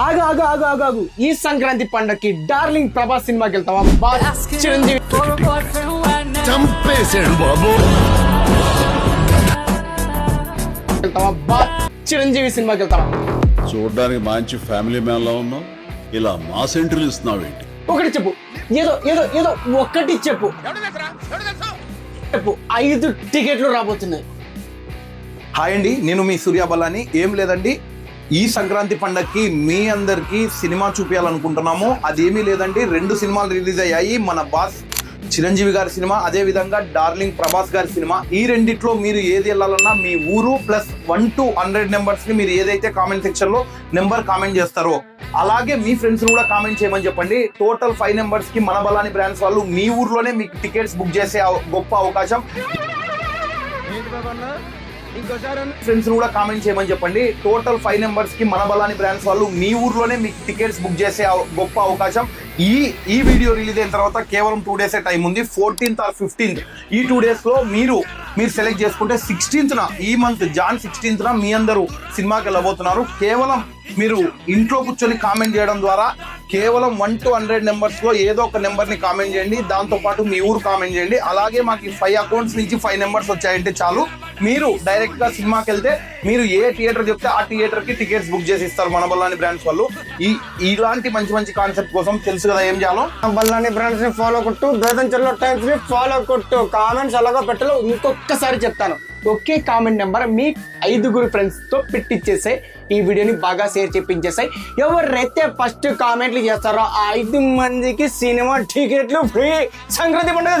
ఆగు ఆగు ఆగు ఆగు ఆగు. ఈ సంక్రాంతి పండగకి డార్లింగ్ ప్రభాస్ సినిమాకి వెళ్తావా? బా చిరంజీవి. చంపేశాడు బాబు. వెళ్తావా? బా చిరంజీవి సినిమాకి వెళ్తావా? చూడడానికి మంచి ఫ్యామిలీ మ్యాన్ లా ఉన్నావు. ఇలా మా సెంటర్లు ఇస్తున్నావు ఏంటి? ఒకటి చెప్పు. ఏదో ఏదో ఏదో ఒక్కటి చెప్పు. చెప్పు. ఐదు టికెట్లు రాబోతున్నాయి. హాయ్ అండి నేను మీ సూర్య బలాని. ఏం లేదండి ఈ సంక్రాంతి పండగకి మీ అందరికీ సినిమా చూపించాలనుకుంటున్నాము అదేమీ లేదండి రెండు సినిమాలు రిలీజ్ అయ్యాయి. మన బాస్ చిరంజీవి గారి సినిమా అదే విధంగా డార్లింగ్ ప్రభాస్ గారి సినిమా. ఈ రెండిట్లో మీరు ఏది వెళ్ళాలన్నా మీ ఊరు ప్లస్ వన్ టు హండ్రెడ్ నెంబర్స్ని మీరు ఏదైతే కామెంట్ సెక్షన్లో నెంబర్ కామెంట్ చేస్తారో అలాగే మీ ఫ్రెండ్స్ కూడా కామెంట్ చేయమని చెప్పండి. టోటల్ ఫైవ్ నెంబర్స్కి మన బలాని బ్రాండ్స్ వాళ్ళు మీ ఊర్లోనే మీకు టికెట్స్ బుక్ చేసే గొప్ప అవకాశం. ఫ్రెండ్స్ కూడా కామెంట్ చేయమని చెప్పండి. టోటల్ ఫైవ్ నెంబర్స్కి మన బలాని బ్రాండ్స్ వాళ్ళు మీ ఊర్లోనే మీకు టికెట్స్ బుక్ చేసే గొప్ప అవకాశం. ఈ ఈ వీడియో రిలీజ్ అయిన తర్వాత కేవలం టూ డేస్ టైం ఉంది. ఫోర్టీన్త్ ఆర్ ఫిఫ్టీన్త్ ఈ టూ డేస్లో మీరు మీరు సెలెక్ట్ చేసుకుంటే సిక్స్టీన్త్ ఈ మంత్ జాన్ సిక్స్టీన్త్ మీ అందరూ సినిమాకి వెళ్ళబోతున్నారు. కేవలం మీరు ఇంట్లో కూర్చొని కామెంట్ చేయడం ద్వారా కేవలం వన్ టు హండ్రెడ్ నెంబర్స్లో ఏదో ఒక నెంబర్ని కామెంట్ చేయండి. దాంతో పాటు మీ ఊరు కామెంట్ చేయండి. అలాగే మాకు ఫైవ్ అకౌంట్స్ నుంచి ఫైవ్ నెంబర్స్ వచ్చాయంటే చాలు. మీరు డైరెక్ట్గా సినిమాకి వెళ్తే మీరు ఏ థియేటర్ చెప్తే ఆ థియేటర్కి టికెట్స్ బుక్ చేసి ఇస్తారు మన బల్లాని బ్రాండ్స్ వాళ్ళు. ఈ ఇలాంటి మంచి మంచి కాన్సెప్ట్ కోసం తెలుసు కదా ఏం చేయాలో? బల్లాని బ్రాండ్స్ని ఫాలో కొట్టు దోదంచల్లో టైమ్స్ని ఫాలో కొట్టు. కామెంట్స్ ఎలాగో పెట్టలో ఇంకొకసారి చెప్తాను. ఒకే కామెంట్ నెంబర్ మీ ఐదుగురు ఫ్రెండ్స్తో పెట్టించేసాయి ఈ వీడియోని బాగా షేర్ చెప్పించేసాయి ఎవరైతే ఫస్ట్ కామెంట్లు చేస్తారో ఆ ఐదు మందికి సినిమా టికెట్లు ఫ్రీ సంక్రాంతి పండుగ